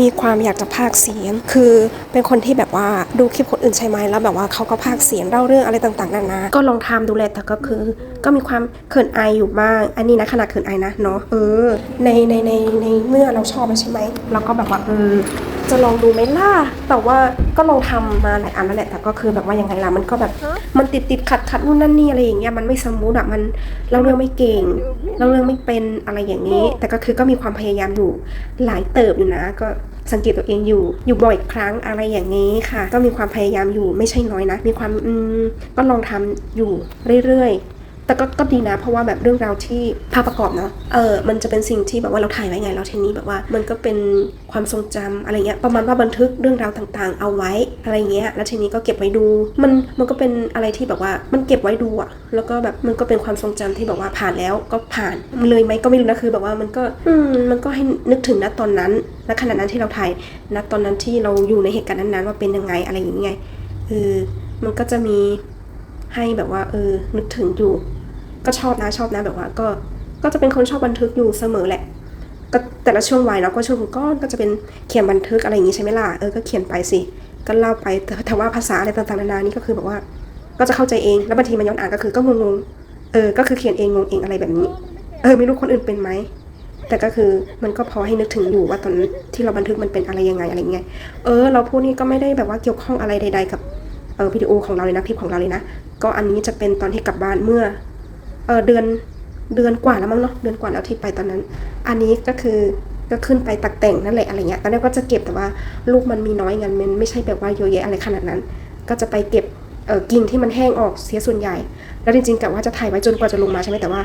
มีความอยากจะพากเสียง คือเป็นคนที่แบบว่าดูคลิปคนอื่นใช่ไหมแล้วแบบว่าเขาก็พากเสียงเล่าเรื่องอะไรต่างๆนานาก็ลองทำดูแลแต่ก็คือ ก็มีความเขินอายอยู่บ้าง อันนี้นะขนาดเขินอายนะเนาะเออ ในในในในเมื่อเราชอบใช่ไหมเราก็แบบว่าเออจะลองดูไหมล่ะ แต่ว่าก็ลองทำมาหลายอันแล้วแหละ แต่ก็คือแบบว่ายังไงล่ะ มันก็แบบ มันติดติดขัดขัดนู่นนั่นนี่อะไรอย่างเงี้ย มันไม่สมูทอะมันเล่าเรื่องไม่เก่งเล่าเรื่องไม่เป็นอะไรอย่างนี้ แต่ก็คือก็มีความพยายามอยู่หลายเติบอยู่นะ ก็สังเกตตัวเองอยู่ อยู่บ่อยครั้งอะไรอย่างนี้ค่ะ ก็มีความพยายามอยู่ไม่ใช่น้อยนะ มีความ อืม ก็ลองทำอยู่เรื่อยๆ แต่ก็ก็ดีนะ เพราะว่าแบบเรื่องราวที่ภาพประกอบเนาะเออมันจะเป็นสิ่งที่แบบว่าเราถ่ายไว้ไงแล้วทีนี้แบบว่ามันก็เป็นความทรงจำอะไรเงี้ยประมาณว่าบันทึกเรื่องราวต่างๆ เอาไว้อะไรเงี้ยแล้วทีนี้ก็เก็บไว้ดู มันมันก็เป็นอะไรที่แบบว่ามันเก็บไว้ดูอะแล้วก็แบบมันก็เป็นความทรงจำที่แบบว่าผ่านแล้วก็ผ่านเลยไหมก็ไม่รู้นะคือแบบว่ามันก็อืมมันก็ให้นึกถึงณตอนนั้นณขณะนั้นที่เราถ่ายณตอนนั้นที่เราอยู่ในเหตุการณ์นั้นๆว่าเป็นยังไงอะไรอย่างเงี้ยเออมันก็จะมี ให้แบบว่าเออนึกถึงอยู่ ก็ชอบนะชอบนะแบบว่าก็ก็จะเป็นคนชอบบันทึกอยู่เสมอแหละก็แต่ละช่วงวัยเนาะก็ช่วงก้อนก็จะเป็นเขียนบันทึกอะไรอย่างงี้ใช่ไหมล่ะเออก็เขียนไปสิก็เล่าไปแต่แต่ว่าภาษาอะไรต่างๆนานานี่ก็คือแบบว่าก็จะเข้าใจเองแล้วบางทีมันย้อนอ่านก็คือก็งงๆเออก็คือเขียนเองงงเองอะไรแบบนี้ เออไม่รู้คนอื่นเป็นไหมแต่ก็คือมันก็พอให้นึกถึงอยู่ว่าตอนที่เราบันทึกมันเป็นอะไรยังไงอะไรเงี้ยเออ เราพูดนี่ก็ไม่ได้แบบว่าเกี่ยวข้องอะไรใด ๆ กับเออวิดีโอของเราเลยนะคลิปของเราเลยนะ ก็อันนี้จะเป็นตอนที่กลับบ้านเมื่อเออเดือนเดือนกว่าแล้วมั้งเนาะเดือนกว่าแล้วที่ไปตอนนั้น อันนี้ก็คือก็ขึ้นไปตักแต่งนั่นแหละอะไรเงี้ยตอนแรกก็จะเก็บแต่ว่าลูกมันมีน้อยเงินมันไม่ใช่แบบว่าเยอะแยะอะไรขนาดนั้น ก็จะไปเก็บเออกิ่งที่มันแห้งออกเสียส่วนใหญ่ แล้วจริงๆกะว่าจะถ่ายไว้จนกว่าจะลงมาใช่ไหมแต่ว่า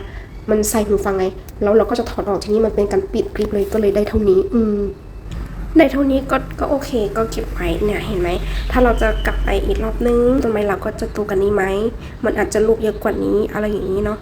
มันใส่หูฟังไง แล้วเราก็จะถอดออกทีนี้มันเป็นการปิดคลิปเลยก็เลยได้เท่านี้ อืม ในเท่านี้ก็ก็โอเคก็เก็บไว้เนี่ยเห็นไหม ถ้าเราจะกลับไปอีกรอบนึงทำไมเราก็จะตูกันนี้ไหม มันอาจจะลูกเยอะกว่านี้อะไรอย่างนี้เนาะ